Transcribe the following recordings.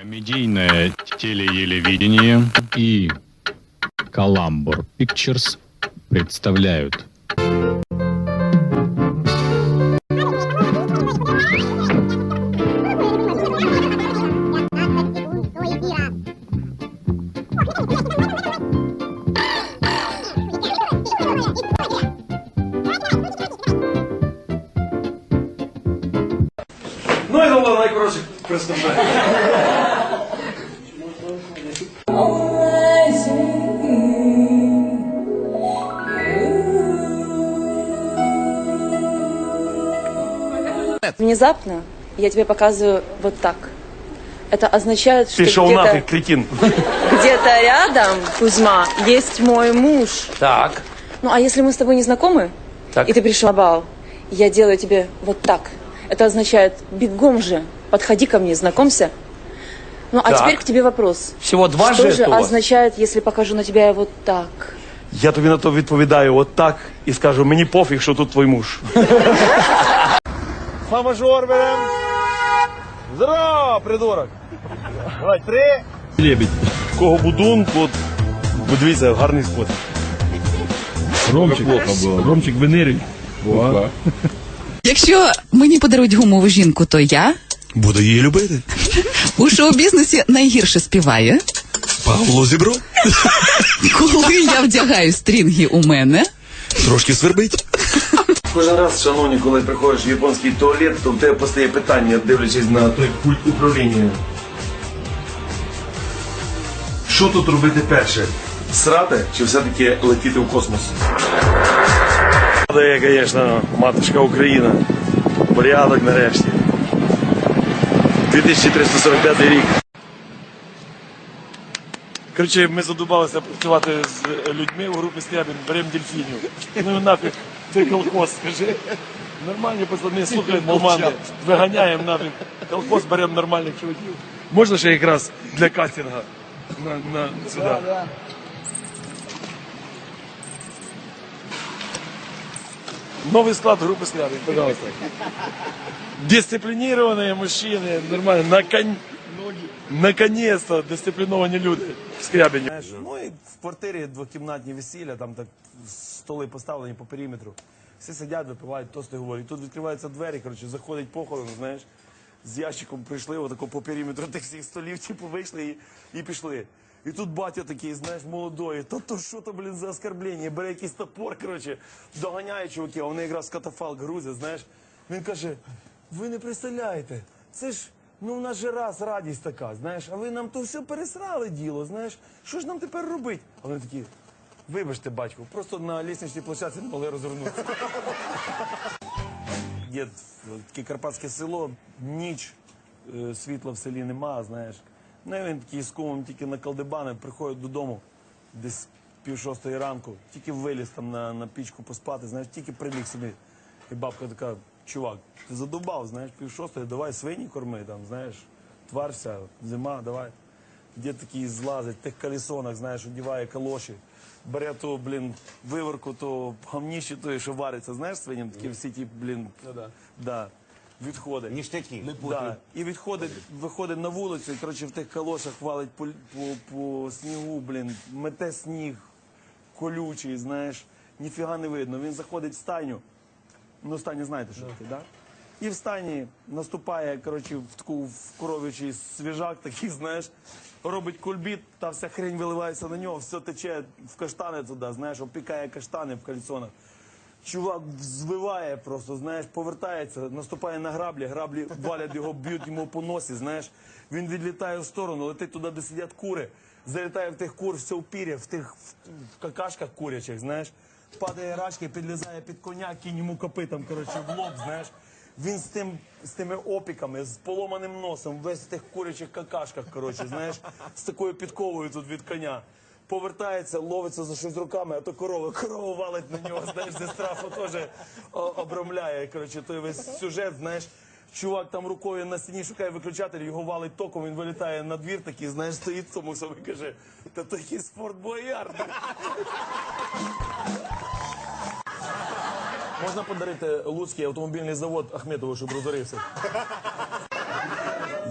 Комедийное телеелевидение и Каламбур Pictures представляют Внезапно я тебе показываю вот так. Это означает, что Пішов где-то, нафіг, кретин. где-то рядом, Кузьма, есть мой муж. Так. Ну, а если мы с тобой не знакомы, Так. и ты пришел на бал, я делаю тебе вот так. Это означает, бегом же, подходи ко мне, знакомься. Ну, а Так. теперь к тебе вопрос. Всього два Что же жеста у вас? означает, если покажу на тебя вот так? Я тобі на то відповідаю от так і скажу, мені пофіг, що тут твій муж. Фа-мажор берем. Здорово, придурок. Давай, три. Лебідь. Кого будун, от, дивіться, гарний спот. Ромчик, Ромчик венерить. Якщо мені подарують гумову жінку, то я Буду її любити. у шоу-бізнесі найгірше співаю. Павло зібро. Коли я вдягаю стрінги у мене, Трошки свербить. Кожен раз, шановні, коли приходиш в японський туалет, то в тебе постає питання, дивлячись на той пульт управління. Що тут робити перше? Срати чи все-таки летіти в космос? Дає, звісно, матушка Україна. Порядок нарешті. 2345 рік. Коротше, ми задумалися працювати з людьми у групі Скрябін, беремо дельфінів. Ну і нафіг, ти колхоз, скажи. Нормальні пацани, слухають команди, виганяємо нафіг. Колхоз беремо нормальних чуваків. Можна ще якраз для кастинга на, на, сюди. Новый склад группы Скрябин, пожалуйста. Дисциплинированные мужчины, нормально, наконец. Наконец-то дисципліновані люди в Скрябині. Ну і в квартирі двокімнатні весілля, там так столи поставлені по периметру. Всі сидять, випивають, тости говорять. Тут відкриваються двері, коротше, заходить похорон, знаєш, з ящиком прийшли, отако по периметру тих всіх столів, типу, вийшли і, і пішли. І тут батя такий, знаєш, молодой, та то що то, блін, за оскорблення, бере якийсь топор, коротше, доганяє чуваків, а вони якраз катафалк грузять, знаєш. Він каже, ви не представляєте, це ж, ну в нас же раз радість така, знаєш, а ви нам то все пересрали діло, знаєш, що ж нам тепер робити? А вони такі, вибачте, батько, просто на лісничній площадці не могли розвернутися. Є таке карпатське село, ніч, е, світла в селі нема, знаєш. Ну і він такий з кумом тільки на колдебани, приходить додому десь пів шостої ранку, тільки виліз там на, на пічку поспати, знаєш, тільки приліг собі. І бабка така, чувак, ти задубав, знаєш, пів шостої, давай свині корми, там, знаєш, тварся, зима, давай. Дід такий злазить, в тих колесонах, знаєш, одіває калоші, бере ту, блін, виворку, то гамніші тої, що вариться, знаєш, свиням такі всі ті, блін, да. відходить. Ніштяки. Да. І відходить, виходить на вулицю, і коротше в тих калошах валить по, по, по снігу, блін, мете сніг колючий, знаєш, ніфіга не видно. Він заходить в стайню. Ну, стайню знаєте, що таке, да? І в стані наступає, коротше, в таку в коров'ячий свіжак, такий, знаєш, робить кульбіт, та вся хрень виливається на нього, все тече в каштани туди, знаєш, опікає каштани в кальсонах. Чувак звиває просто, знаєш, повертається, наступає на граблі, граблі валять його, б'ють йому по носі, знаєш. Він відлітає в сторону, летить туди, де сидять кури, залітає в тих кур, все в пір'я, в тих в какашках курячих, знаєш. Падає рачки, підлізає під коня, кінь йому копитом, коротше, в лоб, знаєш. Він з тим з тими опіками, з поломаним носом, весь в тих курячих какашках, коротше, знаєш, з такою підковою тут від коня. Повертається, ловиться за щось руками, а то корова, корова валить на нього, знаєш, зі страху теж обрамляє. Коротше, той весь сюжет, знаєш. Чувак там рукою на стіні шукає виключатель, його валить током, він вилітає на двір такий, знаєш, стоїть цьому собі каже, та то якийсь спорт бояр. Можна подарити Луцький автомобільний завод Ахметову, щоб розорився.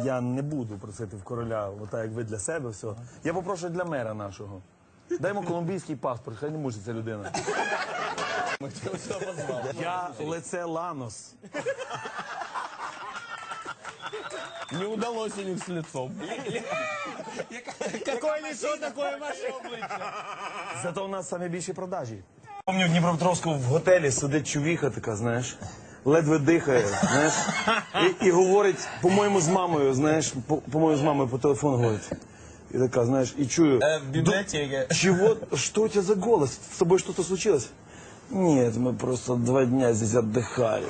я не буду просити в короля, отак як ви для себе все. Я попрошу для мера нашого. Дай йому колумбійський паспорт, хай не мучиться людина. Я лице Ланос. Не удалось у них с лицом. Зато у нас самі більші продажі. Пам'ятаю, в Дніпропетровську в готелі сидить чувіха така, знаєш, ледве дихає, знаєш, і, і говорить, по-моєму, з мамою, знаєш, по- по-моєму, з мамою по телефону говорить. І така, знаєш, і чую. Э, в библиотеке. Чего? Что у тебя за голос? С тобой что-то случилось? Нет, мы просто два дня здесь отдыхали.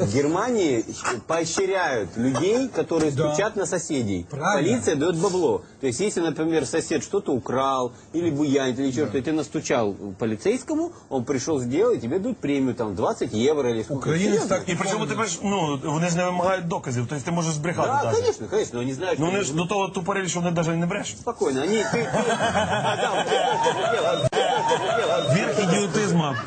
В Германии поощряют людей, которые стучат на соседей. Полиция дает бабло. То есть, если, например, сосед что-то украл, или буянит, или что-то, и ты настучал полицейскому, он пришел сделать, тебе дают премию, там, 20 евро или сколько. Украинец так І причому тебе ж, ну, вони ж не вимагають доказів, тобто ти можеш збрехати Да, навіть. конечно, конечно, но они знают, Ну что вони ж до того тупорили, що вони навіть не брешуть. спокойно. Они, ты, ты, а, да, вот это дело, это дело. Вірх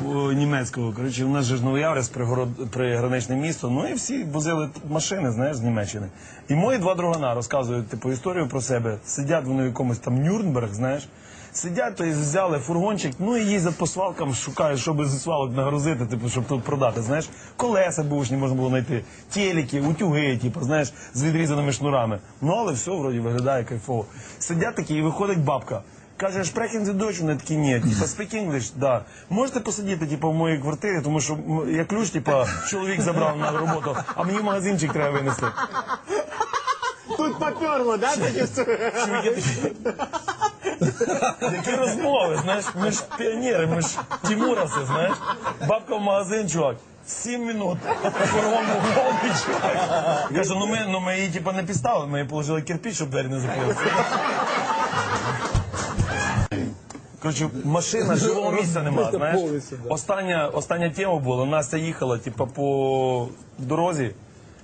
о, німецького. Коротше, у нас же ж Новояврес пригород- приграничне місто. Ну і всі возили машини, знаєш, з Німеччини. І мої два другана розказують типу історію про себе. Сидять вони в якомусь там Нюрнберг, знаєш. Сидять, то есть взяли фургончик, ну і їздять по свалкам, шукають, щоб зі свалок нагрузити, типу, щоб тут продати. Знаєш, колеса бушні можна було знайти, телеки, утюги, типу, знаєш, з відрізаними шнурами. Ну але все вроді виглядає кайфово. Сидять такі, і виходить бабка. Каже, sprechen Sie Deutsch? Вони такі, ні, типа, speak English, да. Можете посидіти, типа, в моїй квартирі, тому що м, я ключ, типа, чоловік забрав на роботу, а мені в магазинчик треба винести. Тут поперло, да, Чоловіки такі, Які розмови, знаєш, ми ж піонери, ми ж тімураси, знаєш. Бабка в магазин, чувак. Сім минут. Був повний, чувак. Каже, ну ми, ну ми її типа не підставили, ми їй положили кирпич, щоб двері не закрилися. Коротше, машина, живого місця немає, знаєш. Остання, остання тема була, Настя їхала, типа, по дорозі,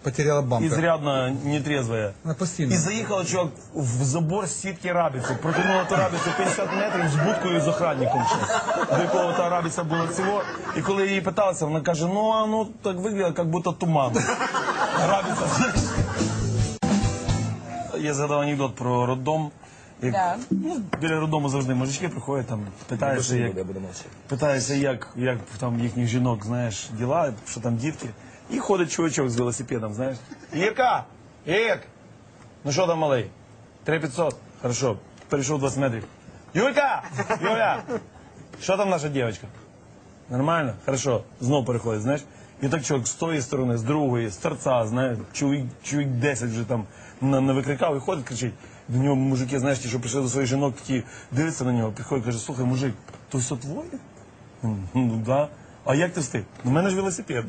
Потеряла бампер. изрядно нетрезвая. Она постійно. І заїхала чувак в забор сітки рабиці. Протягнула ту рабицю 50 метрів з будкою і з охранником ще. До якого та рабиця була всього. І коли її питалися, вона каже, ну а ну так виглядає, як будто туман. Рабиця. Я згадав анекдот про роддом. Як, ну, біля роддому завжди мужички приходять там, питаються, як, питаються, як, як там їхніх жінок, знаєш, діла, що там дітки. І ходить чувачок з велосипедом, знаєш. Ірка! Ірк! Ну що там, малий? 3500. Хорошо. Перейшов 20 метрів. Юлька! Юля! Що там наша дівчинка? Нормально? Хорошо. Знов переходить, знаєш. І так чоловік з тої сторони, з другої, з торця, знаєш, чоловік, чоловік 10 вже там на, на викрикав і ходить, кричить. До нього мужики, знаєш, ті, що прийшли до своїх жінок, такі дивляться на нього, підходить, каже, слухай, мужик, то все твоє? «М, Ну да. А як ти встиг? У мене ж велосипед.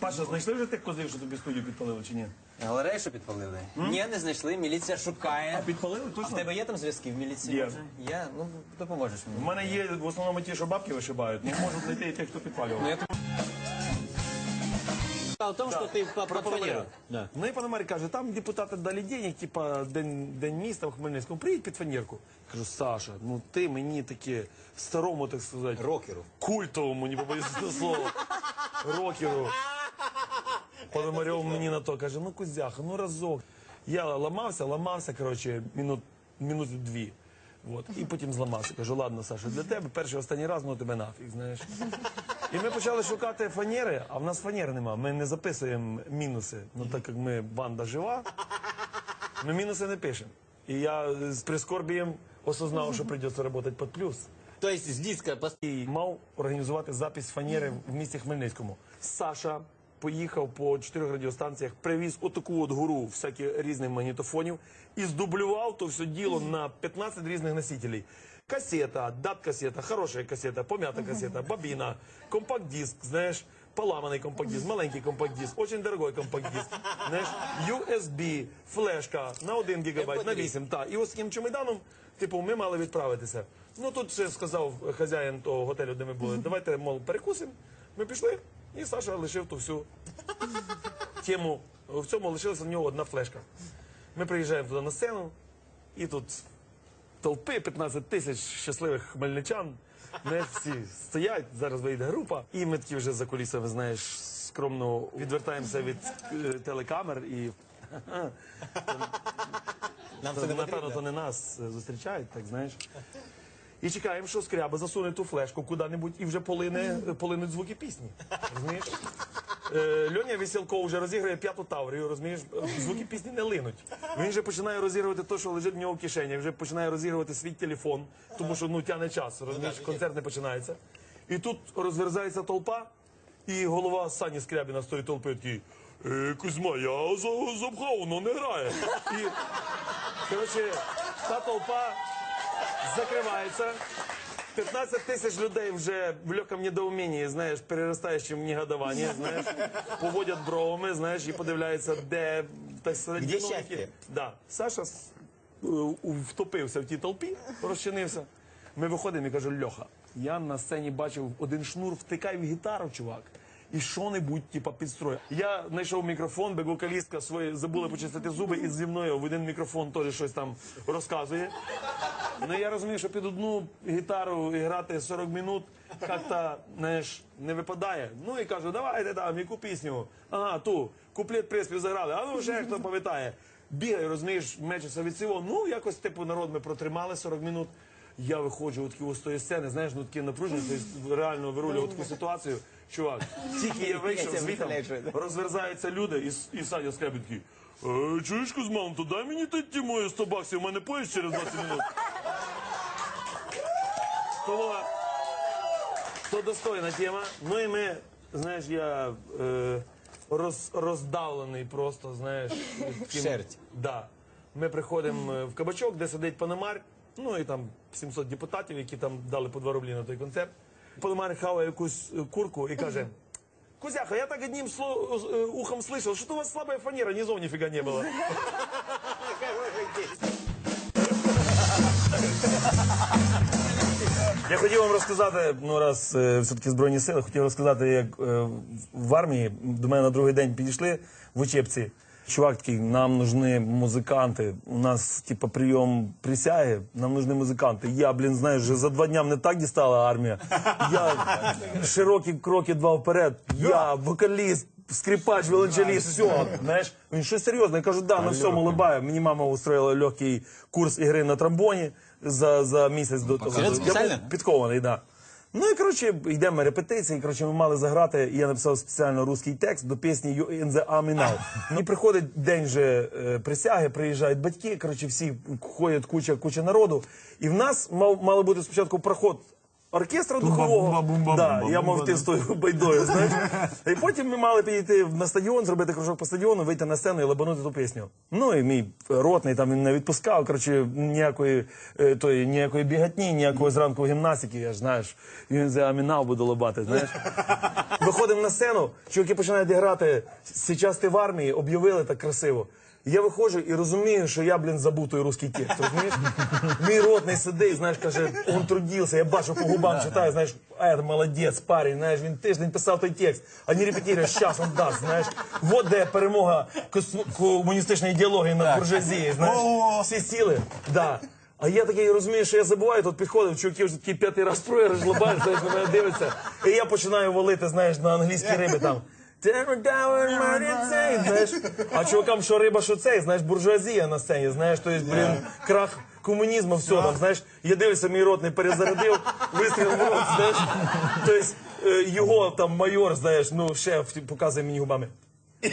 Паша, знайшли вже тих козив, що тобі студію підпалили чи ні? Галерею, що підпалили? Ні, не знайшли. Міліція шукає. Підпалили А в тебе є там зв'язки в міліції? Є. може? Є. Ну допоможеш У мені. мене є в основному ті, що бабки вишибають, не можуть знайти і тих, хто підпалював. Дело в том, что ты по- Про. Ну і Пономарь каже, там депутати дали денег, типа день, день міста в Хмельницькому, приїдь під фанерку. Кажу, Саша, ну ти мені таке старому, так сказати, Рокеру. культовому, не побоюсь цього слова, рокеру. Пономарьов мені на то каже, ну кузяха, ну разок. Я ламався, ламався, коротше, минут, минути дві. От. І потім зламався. Кажу, ладно, Саша, для тебе перший останній раз, ну тебе нафіг, знаєш. І ми почали шукати фанери, а в нас фанери нема. Ми не записуємо мінуси. Ну так як ми банда жива, ми мінуси не пишемо. І я з прискорбієм осознав, що прийдеться працювати під плюс. То есть с диска пос- І мав організувати запис фанери в місті Хмельницькому. Саша поїхав по чотирьох радіостанціях, привіз отаку от гору всяких різних магнітофонів і здублював то все діло на 15 різних носителей. Касета, дат-касета, хороша касета, пом'ята касета, бобіна, компакт-диск, знаєш, поламаний компакт-диск, маленький компакт-диск, очень дорогой компакт-диск, знаєш, USB, флешка на 1 гігабайт, на 8, та. І ось таким чемоданом, типу, ми мали відправитися. Ну тут ще сказав хазяїн того готелю, де ми були, давайте, мол, перекусимо. Ми пішли, і Саша лишив ту всю тему. В цьому лишилася в нього одна флешка. Ми приїжджаємо туди на сцену, і тут толпи 15 тисяч щасливих хмельничан. Не всі стоять, зараз вийде група, і ми такі вже за кулісами, знаєш, скромно відвертаємося від е, телекамер і. Нам це не напевно, потрібно. то не нас е, зустрічають, так знаєш. І чекаємо, що скряба засуне ту флешку куди-небудь і вже полине, полинуть звуки пісні. Розумієш? Е, Льоня Веселко вже розіграє п'яту таврію, розумієш? Звуки пісні не линуть. Він вже починає розігрувати те, що лежить в нього в кишені, вже починає розігрувати свій телефон, тому що ну тяне час, розумієш, концерт не починається. І тут розверзається толпа, і голова Сані Скрябіна з тої толпи такий. «Е, Кузьма, я за- запхав, воно не грає. І, коротше, та толпа закривається. 15 тисяч людей вже в легкому недоумінні, знаєш, переростаючим в негодування, знаєш, поводять бровами, знаєш, і подивляються, де так сказати, Где щастя? Да. Саша с- е, у- втопився в тій толпі, розчинився. Ми виходимо і кажу, Льоха, я на сцені бачив один шнур, втикай в гітару, чувак. І що-небудь, типа, підстрой. Я знайшов мікрофон, бо вокалістка своє забула почистити зуби, і зі мною в один мікрофон теж щось там розказує. Ну я розумію, що під одну гітару грати 40 минут як-то знаєш, не випадає. Ну і кажу, давайте там, яку пісню. Ага, ту, куплет приспів заграли, а ну ще хто пам'ятає. Бігаю, розумієш, мечуся від цього. Ну, якось типу народ ми протримали 40 минут. Я виходжу от такі з тої сцени, знаєш, ну такі напружені, тобто реально вирулював таку ситуацію. Чувак, тільки я вийшов звітом, розверзаються люди, і, і Саня Скрябін такий, «Е, чуєш, Кузьман, то дай мені ті мої 100 баксів, у мене поїзд через 20 минут. Тому то достойна тема. Ну і ми, знаєш, я е, роз, роздавлений просто, знаєш. таким- Шерть. Да. Ми приходимо е, в кабачок, де сидить Панамар, ну і там 700 депутатів, які там дали по 2 рублі на той концерт. Панамар хаває якусь е, курку і каже. Кузяха, я так одним сло- э, ухом слышал, что у вас слабая фанера, низов нифига не было. Я хотів вам розказати, ну раз е, все-таки Збройні сили, хотів розказати, як е, в армії до мене на другий день підійшли в учебці. Чувак такий, нам нужны музиканти. У нас, типа, прийом присяги, нам нужны музиканти. Я, блін, знаєш, вже за два дня мене так дістала армія. Я широкі кроки два вперед. Я вокаліст, скрипач, віолончеліст, все. Знаєш, він щось серйозне. Я кажу, да, на всьому улибаю. Мені мама устроїла легкий курс ігри на тромбоні за, за місяць до того. Я був підкований, да. Ну і коротше, йдемо репетиції. Коротше, ми мали заграти. і Я написав спеціально русський текст до пісні «You in the Army Now». І приходить день же е, присяги, приїжджають батьки. Коротше, всі ходять куча, куча народу. І в нас мав мали бути спочатку проход. Оркестра духового, да, я мав йти з тою байдою, знаєш. І потім ми мали підійти на стадіон, зробити кружок по стадіону, вийти на сцену і лабанути ту пісню. Ну і мій ротний там він не відпускав. Коротше, ніякої тої, ніякої бігатні, ніякої зранку гімнастики, я ж знаєш, він за амінав буде лобати, знаєш. Виходимо на сцену, чуваки починають грати. Сейчас ти в армії, об'явили так красиво. Я виходжу і розумію, що я, блін, забув русський текст, розумієш? Мій ротний сидить, знаєш, каже, он трудився, я бачу по губам читаю, знаєш, а это молодець, парень, знаєш, він тиждень писав той текст, а не репетирує, щас он дасть, знаєш. Вот де перемога комуністичної ідеології над буржуазією, знаєш. Всі сіли, да. А я такий розумію, що я забуваю, тут підходив, чуваки вже такий п'ятий раз проіграш, лобаєш, знаєш, на мене дивиться. І я починаю валити, знаєш, на англійській риби там. Цей, знаєш. А чувакам, що риба, що цей, знаєш, буржуазія на сцені, знаєш, то є, блін, крах комунізму, все там, знаєш. Я дивлюся, мій рот не перезарядив, вистріл в рот, знаєш. Тобто е, його там майор, знаєш, ну, шеф показує мені губами.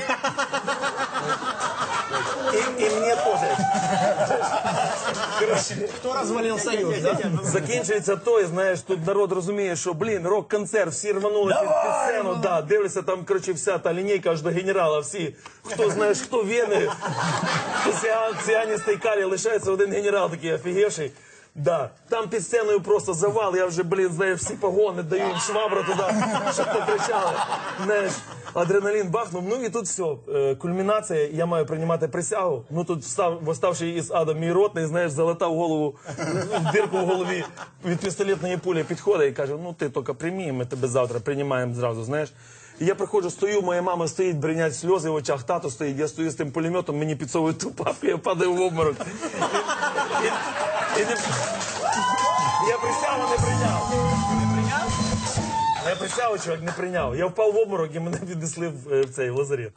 І, і мені теж. Коротше, Кто развалил союз, да? Закінчується той, знаєш, тут народ розуміє, що блін, рок-концерт, всі рванули під, під сцену, да, дивляться там, коротше, вся та лінійка аж до генерала, всі, хто знаєш, хто вени, хто ціан, ціаністий калі, лишається один генерал такий офігевший. Да, там під сценою просто завал, я вже, блін, знаєш, всі погони даю швабра туди, щоб не кричали. Знаєш, адреналін бахнув. Ну і тут все. Кульмінація, я маю приймати присягу. Ну тут встав, восставший із ада мій ротний, знаєш, залетав голову в дирку в голові від пістолетної пулі підходить і каже: ну ти тільки прийми, ми тебе завтра приймаємо зразу, знаєш. І я приходжу, стою, моя мама стоїть, бринять сльози в очах, тато стоїть, я стою з тим пулеметом, мені підсовують ту папку, я падаю в обморок. Я присягу не прийняв. Я присягу, чувак, не прийняв. Я впав в обморок і мене віднесли в, е, в цей в лазарет.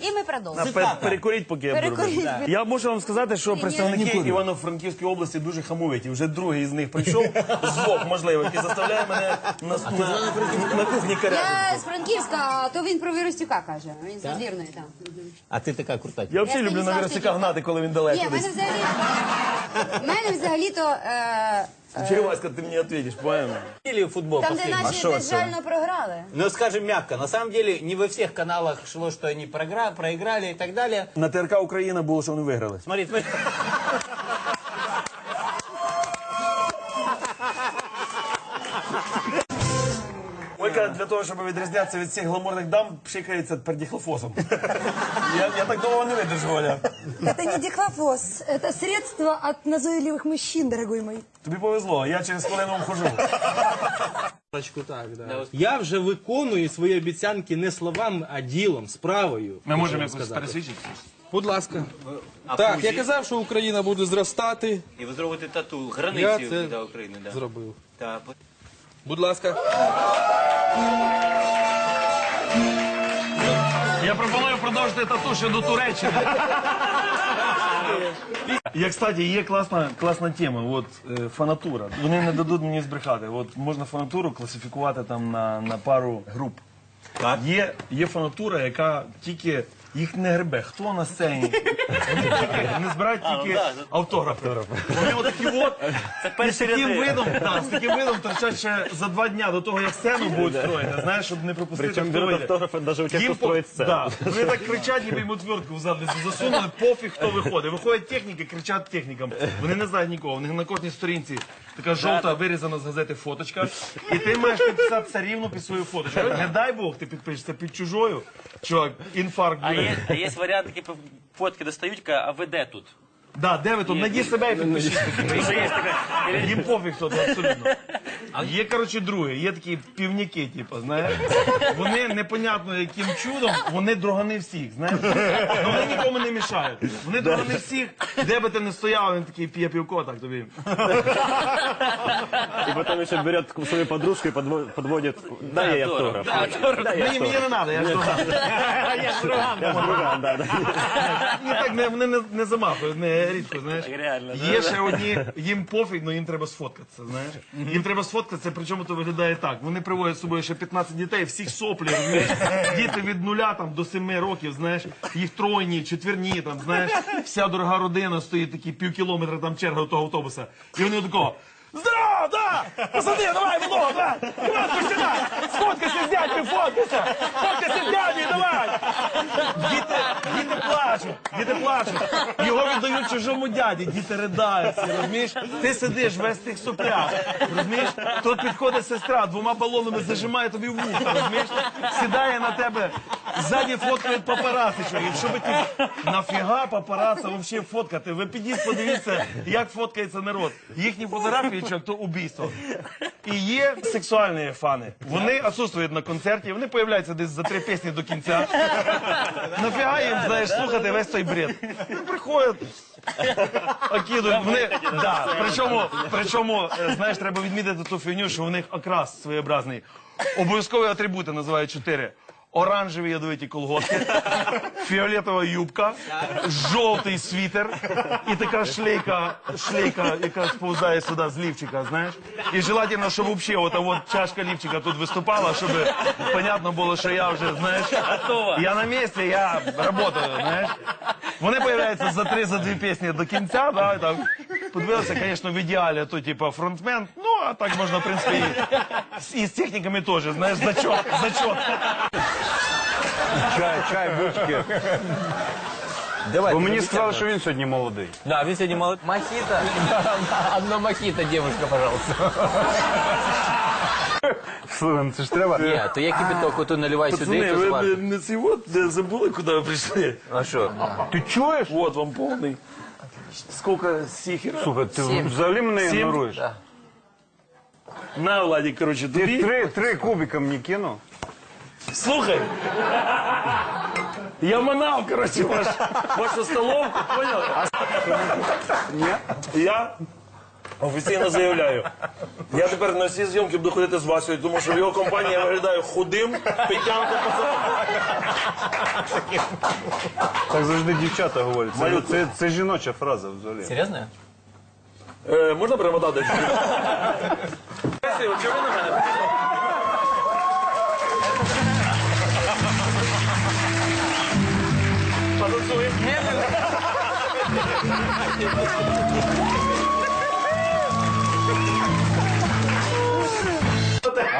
І ми продовжуємо. Пер- Перекуріть, поки я буду Перекуріть. Я можу вам сказати, що представники Івано-Франківської області дуже хамовиті. Вже другий з них прийшов з двох, можливо, і заставляє мене на, на, на кухні каряти. Я з Франківська, а то він про Віростюка каже. Він з Надвірної там. А ты такая крутая. Я взагалі люблю на Станіслав гнати, коли він Ні, далеко в мене десь. взагалі. В мене взагалі-то. Е, Череваська, ты мне ответишь, понял? Или футбол там, где последний. наші безжально програли. Ну, скажем мягко, на самом деле не во всех каналах шло, что они програ- проиграли и так далее. На ТРК Україна було, що вони виграли. Смотри, смотри. того, щоб відрізнятися від всіх гламурних дам, пшикається пердіхлофосом. Я, я так довго не видержу, Оля. Это не дихлофос, это средство от назойливых мужчин, дорогой мой. Тобі повезло, я через хвилину вхожу. Так, да. Я вже виконую свої обіцянки не словами, а ділом, справою. Ми можемо Хочу вам якось сказати. пересвідчити. Будь ласка. Так, я казав, що Україна буде зростати. І ви зробите тату, Я границі це до України, да. зробив. Так. Будь ласка. Я пропоную продовжити тату ще до Туреччини. Я, кстати, є класна, класна тема. От е, фанатура. Вони не дадуть мені збрехати. От можна фанатуру класифікувати там на, на пару груп. Є, є фанатура, яка тільки їх не гребе. Хто на сцені? Вони тільки збирають тільки автографи. Вони от такі от і з таким видом, з таким видом торчать ще за два дня до того, як сцену будуть строїти. Знаєш, щоб не пропустити. хто вийде. автографи навіть у Їм по- Да. Вони так кричать, ніби йому твертку в задницю засунули, пофіг, хто виходить. Виходять техніки, кричать технікам. Вони не знають нікого. У них на кожній сторінці така жовта вирізана з газети фоточка. І ти маєш підписатися рівно під свою фоточку. Не дай Бог, ти підпишешся під чужою. Чувак, інфаркт буде. Є, а є варіант, такі фотки достають, а ви де тут? Да, де ви тут? Найди себе і підпишись. Їм пофіг хто тут, абсолютно. Є, коротше, друге, є такі півняки, типу, знаєш. Вони непонятно яким чудом, вони другани всіх, знаєш. Ну вони нікому не мішають. Вони другани всіх, де би ти не стояв, він такий п'є півко, так тобі. И потом еще берет свою подружку и подво- подводит. Да, ей автограф. Мені, мені не треба, я ж друган. Я да, да. Так не, вони не, не замахують, не рідко, знаєш. Реально, Є ще одні, їм пофіг, але їм треба сфоткатися, знаєш. Їм треба сфоткатися, причому то виглядає так. Вони приводять з собою ще 15 дітей, всіх соплі, розумієш. Діти від нуля там, до 7 років, знаєш, їх тройні, четверні, там, знаєш, вся дорога родина стоїть такі пів кілометра там черга до того автобуса. І вони такого. Здорово, да! Пацани, давай, давай! Іванко, сюди! Сфоткайся з дядькою, фоткайся! Фоткайся з дядькою, давай! Діти, діти плачуть, діти плачуть. Його віддають чужому дяді, діти ридають, всі, розумієш? Ти сидиш весь в тих соплях, розумієш? Тут підходить сестра, двома балонами зажимає тобі в вуха, розумієш? Сідає на тебе, ззаді фоткають папараси. Що би ти, нафіга папараса взагалі фоткати? Ви підіть, подивіться, як фоткається народ. Їхні фотографії, чоловік, то убійство. І є сексуальні фани. Вони отсутствують на концерті, вони появляються десь за три пісні до кінця. Нафіга їм, знаєш, слухати весь той бред. Ну, приходять, окидують. Вони, да, причому, причому, е, знаєш, треба відмітити ту фігню, що у них окрас своєобразний. Обов'язкові атрибути називають чотири. Оранжеві ядовиті колготки, фіолетова юбка, жовтий світер і така шлейка, шлейка, яка сповзає сюди з лівчика, знаєш. І желательно, щоб взагалі ота от чашка лівчика тут виступала, щоб понятно було, що я вже, знаєш, я на місці, я працюю, знаєш. Вони появляються за три, за дві пісні до кінця, да, і так. Подивилися, звісно, в ідеалі, то типа фронтмен, ну, а так можна, в принципі, і, і з техніками теж, знаєш, зачет, зачет. Чай, чай, будьки. Давай. Бо мені сказали, що він сьогодні молодий. Да, вы сегодня молод... Мохито? Одно мохито, девушка, пожалуйста. Слухай, ну це ж треба. Ні, то я кипяток ото наливай сюди, Пацани, то ви зважте. не, не ці от не забули, куди ви прийшли? А що? Ти чуєш? От вам повний. Скільки сіхера? Слухай, ти Сім. взагалі мене Сім? ігноруєш. Да. На, Владик, коротше, Ти тобі. три, три кубика мені кинув. Слухай. Я манав, коротше, ваш, вашу столовку, понял? Я Офіційно заявляю. Я тепер на всі зйомки буду ходити з Васею, тому що в його компанії я виглядаю худим, пацаном. Так завжди дівчата говорять. Це, це, це жіноча фраза взагалі. Серйозно? Е, можна перемотати? Васю, чого на мене?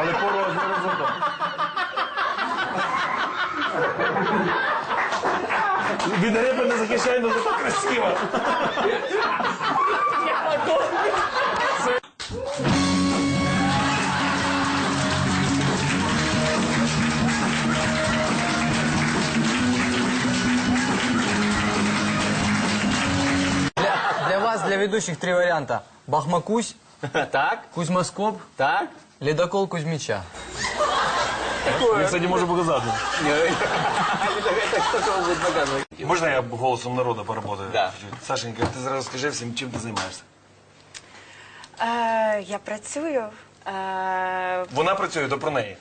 Але по розміру зато. Від риби не захищай, але зато красиво. Для ведущих, три варианта. Бахмакусь, Так, Кузьмоскоп, так. ледокол Кузьмича. Я, кстати, можу показати. Можна я голосом народу поработаю? Да. Сашенька, ти зараз скажи всім, чим ти займаєшся? Е, я працюю. Е, Вона працює, то про неї.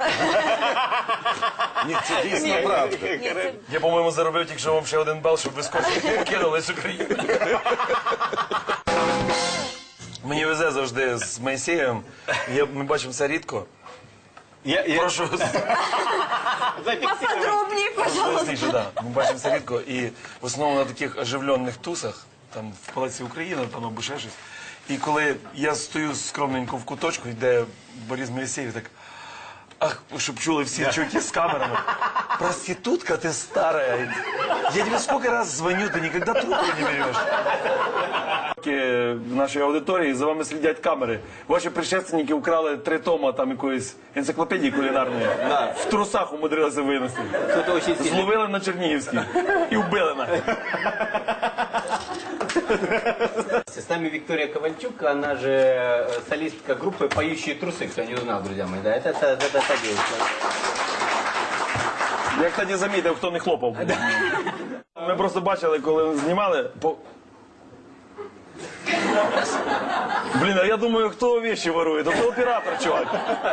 Ні, це дійсно правда. Я, по-моєму, заробив тільки що вам ще один бал, щоб ви скорше кинули з України. Мені везе завжди з Моїсеєм. Я, ми бачимося рідко. Я, я... Прошу. поподробнее, пожалуйста. Поясніше, да. Ми бачимося рідко і в основному на таких оживлених тусах, там в Палаці України, там або ще щось. І коли я стою скромненько в куточку, йде Борис Моїсеєв, так. Ах, щоб чули всі чуті з камерами. Проститутка ты старая. Я тебе сколько раз звоню, ты никогда трубку не берешь. В нашій аудиторії за вами слідять камери. Ваші предшественники украли три тома там якоїсь енциклопедії кулінарної. В трусах умудрилися винести. Кто-то очень сильно. Зловили на Чернігівській і вбили на. С нами Виктория Ковальчук, она же э, солистка группы «Поющие трусы», кто не узнал, друзья мои. Да, это, это, это та девушка. Я, кстати, замітив, хто не хлопав. Ми просто бачили, коли знімали. Блін, а я думаю, хто віші ворує? То оператор, чувак.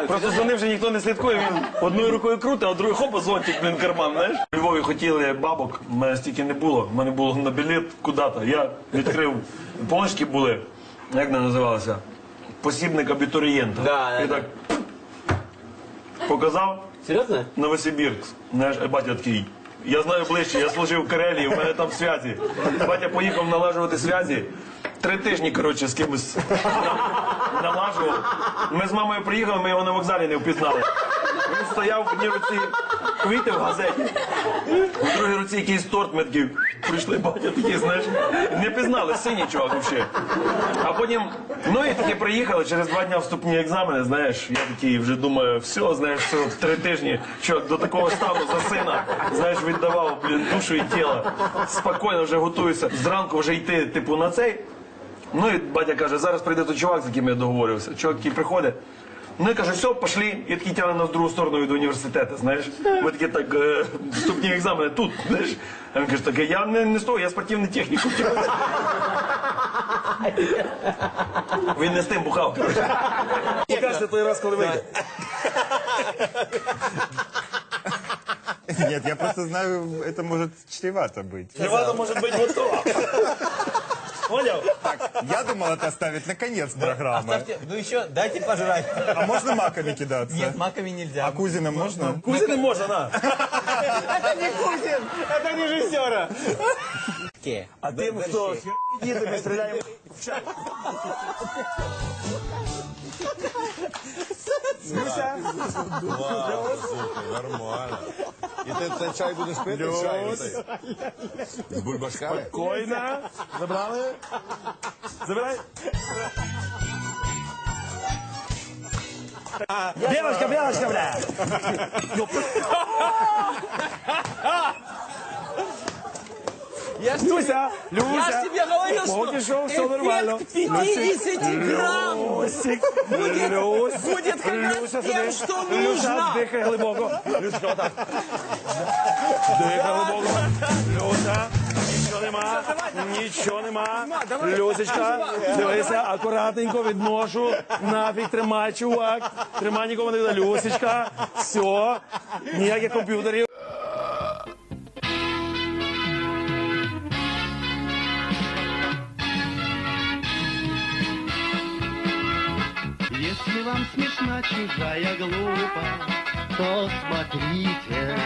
Просто за ним вже ніхто не слідкує, він одною рукою крутить, а другою хопа зонтик, блін, карман, знаєш? У Львові хотіли бабок, в мене стільки не було. У мене було на білет куди-то. Я відкрив, полочки були, як вони називалися? Посібник абітурієнта. Да, да, І так показав. Серьезно? Новосибірськ. Знаєш, а батя такий. Я знаю ближче, я служив в Карелії, у мене там зв'язі. Батя поїхав налажувати зв'язі. Три тижні, коротше, з кимось налажував. Ми з мамою приїхали, ми його на вокзалі не впізнали. Він стояв в одній руці квіти в газеті, в другій руці якийсь торт ми такі прийшли, батя такі, знаєш, не пізнали, синій чувак взагалі. А потім, ну і таки приїхали, через два дні вступні екзамени, знаєш, я такий вже думаю, все, знаєш, все, три тижні, що до такого стану за сина, знаєш, віддавав, блін, душу і тіло. Спокійно вже готуюся. Зранку вже йти, типу, на цей. Ну і батя каже, зараз прийде той чувак, з яким я договорився. Чувак який приходить. Ну і каже, все, пошли, і такий тягне нас в другу сторону від університету, знаєш. Ми такі так, е, вступні екзамени тут, знаєш. А він каже, так я не, не з того, я спортивний технікум. Він не з тим бухав, коротше. Покажете той раз, коли вийде. Нет, я просто знаю, это может чревато быть. Левада може бути готова. Поняв? Я думал это оставить на конец программы. Оставьте, ну еще дайте пожрать. А можно маками кидаться? Нет, маками нельзя. А кузина можно? Кузі не може, на. Это не режиссера. А тим, хто їде, ми стріляємо в чай. Нормально. Je ten, ten čaj bude zpět? Jo. Z bulbaškále. Kojna. Zabrali? Zabrali? Bělačka, bělačka, brá. Я ж Люся, Люся. Я ж тебе говорил, что Поки що все эффект нормально. 50 грамм Люсик, будет, Люсь, будет как раз Люся, тем, сиди. что Люся, нужно. дихай глибоко. Люсечка, отак. Дихай глибоко. Люся, нічого нема. Нічого нема. Люсечка, дивися, акуратненько відношу. Нафіг тримай, чувак. Тримай нікому не видно. Люсечка, все. Ніяких комп'ютерів. Смешна чужая глупо, то смотрите,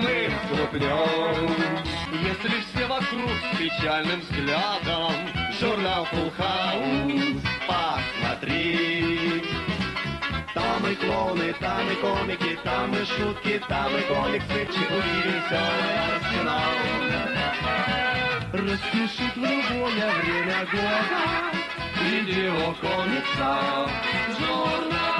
мы взлупнем. Если все вокруг с печальным взглядом, журнал Full посмотри. Там и клоуны, там и комики, там и шутки, там и комиксы, чепухи, веселый арсенал. Распишут в любое время года Видео комикса Журнал